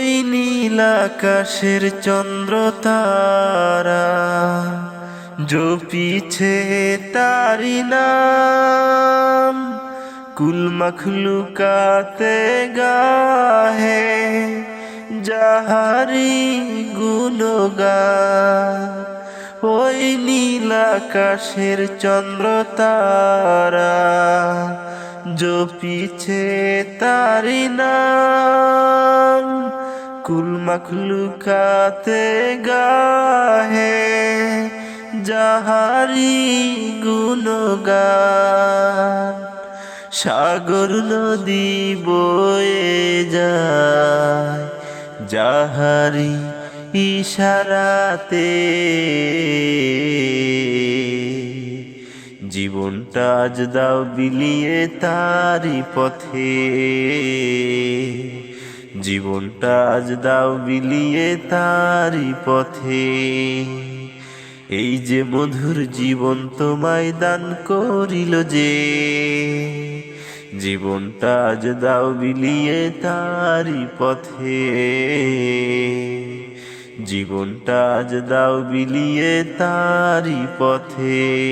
ওই নীল আকাশের চন্দ্র তারা জপিছে তারি নাম। কুল মখলুকাতে গাহে যাহারি গুণগা। ওই নীল আকাশের চন্দ্র তারা জপিছে তারি নাম। কুল মখলুকাতে গাহে যাহারি গুণগান। সাগর নদী বয়ে যায়, যাহারি ইশারাতে। জীবনটা আজ দাও বিলিয়ে তারি পথে। জীবনটা আজ দাও বিলিয়ে তারি পথে। এই যে মধুর জীবন তোমায় দান করিল যে, জীবনটা আজ দাও বিলিয়ে তারি পথে। জীবনটা আজ দাও বিলিয়ে তারি পথে।